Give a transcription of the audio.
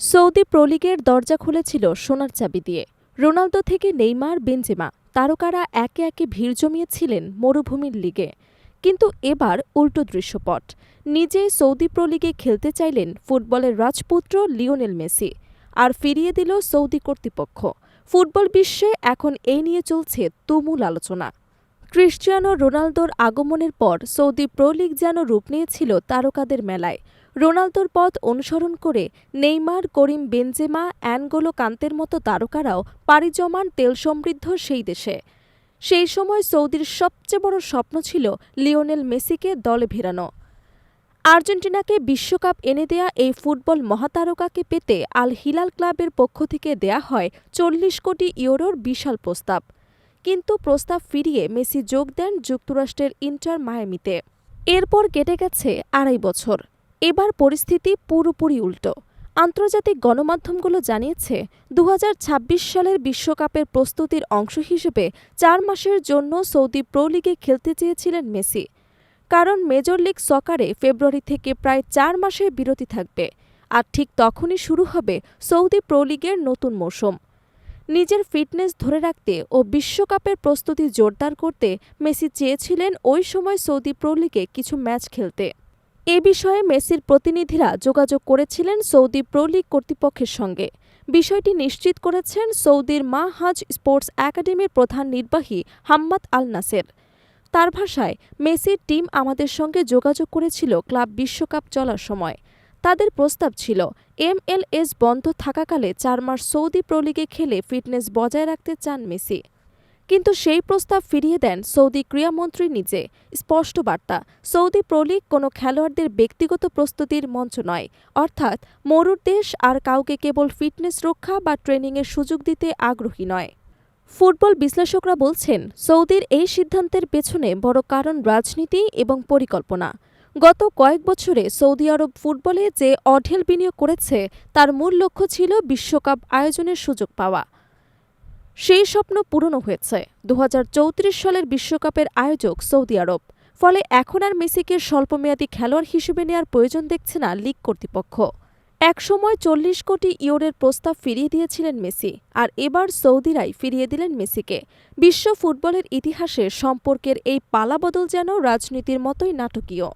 Saudi প্রলিগের দরজা খুলেছিল সোনার চাবি দিয়ে। রোনালদো থেকে নেইমার, বেনজেমা তারকারা একে একে ভিড় জমিয়েছিলেন মরুভূমির লিগে। কিন্তু এবার উল্টো দৃশ্যপট। নিজেই সৌদি প্রলিগে খেলতে চাইলেন ফুটবলের রাজপুত্র লিওনেল মেসি আর ফিরিয়ে দিল সৌদি কর্তৃপক্ষ। ফুটবল বিশ্বে এখন এই নিয়ে চলছে তুমুল আলোচনা। ক্রিশ্চিয়ানো রোনালদোর আগমনের পর সৌদি প্রো লিগ যেন রূপ নিয়েছিল তারকাদের মেলায়। রোনালদোর পথ অনুসরণ করে নেইমার, করিম বেনজেমা, অ্যানগোলো কান্তের মতো তারকারাও পাড়ি জমান তেল সমৃদ্ধ সেই দেশে। সেই সময় সৌদির সবচেয়ে বড় স্বপ্ন ছিল লিওনেল মেসিকে দলে ভেরানো আর্জেন্টিনাকে বিশ্বকাপ এনে দেয়া এই ফুটবল মহাতারকাকে পেতে আল হিলাল ক্লাবের পক্ষ থেকে দেয়া হয় চল্লিশ কোটি ইউরোর বিশাল প্রস্তাব। কিন্তু প্রস্তাব ফিরিয়ে মেসি যোগ দেন যুক্তরাষ্ট্রের ইন্টার মায়ামিতে। এরপর কেটে গেছে আড়াই বছর। এবার পরিস্থিতি পুরোপুরি উল্টো। আন্তর্জাতিক গণমাধ্যমগুলো জানিয়েছে দু হাজার ছাব্বিশ সালের বিশ্বকাপের প্রস্তুতির অংশ হিসেবে চার মাসের জন্য সৌদি প্রো লিগে খেলতে চেয়েছিলেন মেসি। কারণ মেজর লিগ সকারে ফেব্রুয়ারি থেকে প্রায় চার মাসের বিরতি থাকবে, আর ঠিক তখনই শুরু হবে সৌদি প্রো লিগের নতুন মৌসুম। নিজের ফিটনেস ধরে রাখতে ও বিশ্বকাপের প্রস্তুতি জোরদার করতে মেসি চেয়েছিলেন ওই সময় সৌদি প্রো লিগে কিছু ম্যাচ খেলতে। এ বিষয়ে মেসির প্রতিনিধিরা যোগাযোগ করেছিলেন সৌদি প্রো লিগ কর্তৃপক্ষের সঙ্গে। বিষয়টি নিশ্চিত করেছেন সৌদির মা হাজ স্পোর্টস একাডেমির প্রধান নির্বাহী হাম্মাদ আল নাসের। তার ভাষায়, মেসির টিম আমাদের সঙ্গে যোগাযোগ করেছিল ক্লাব বিশ্বকাপ চলার সময়। তাদের প্রস্তাব ছিল এমএলএস বন্ধ থাকাকালে চার মাস সৌদি প্রো লিগে খেলে ফিটনেস বজায় রাখতে চান মেসি। কিন্তু সেই প্রস্তাব ফিরিয়ে দেন সৌদি ক্রীড়ামন্ত্রী নিজে। স্পষ্ট বার্তা, সৌদি প্রলিগ কোনো খেলোয়াড়দের ব্যক্তিগত প্রস্তুতির মঞ্চ নয়। অর্থাৎ, মরুর দেশ আর কাউকে কেবল ফিটনেস রক্ষা বা ট্রেনিংয়ের সুযোগ দিতে আগ্রহী নয়। ফুটবল বিশ্লেষকরা বলছেন, সৌদির এই সিদ্ধান্তের পেছনে বড় কারণ রাজনীতি এবং পরিকল্পনা। গত কয়েক বছরে সৌদি আরব ফুটবলে যে অঢেল বিনিয়োগ করেছে, তার মূল লক্ষ্য ছিল বিশ্বকাপ আয়োজনের সুযোগ পাওয়া। সেই স্বপ্ন পূরণও হয়েছে। দু হাজার চৌত্রিশ সালের বিশ্বকাপের আয়োজক সৌদি আরব। ফলে এখন আর মেসিকে স্বল্পমেয়াদী খেলোয়াড় হিসেবে নেওয়ার প্রয়োজন দেখছে না লিগ কর্তৃপক্ষ। একসময় চল্লিশ কোটি ইউরোর প্রস্তাব ফিরিয়ে দিয়েছিলেন মেসি, আর এবার সৌদিরাই ফিরিয়ে দিলেন মেসিকে। বিশ্ব ফুটবলের ইতিহাসে সম্পর্কের এই পালাবদল যেন রাজনীতির মতোই নাটকীয়।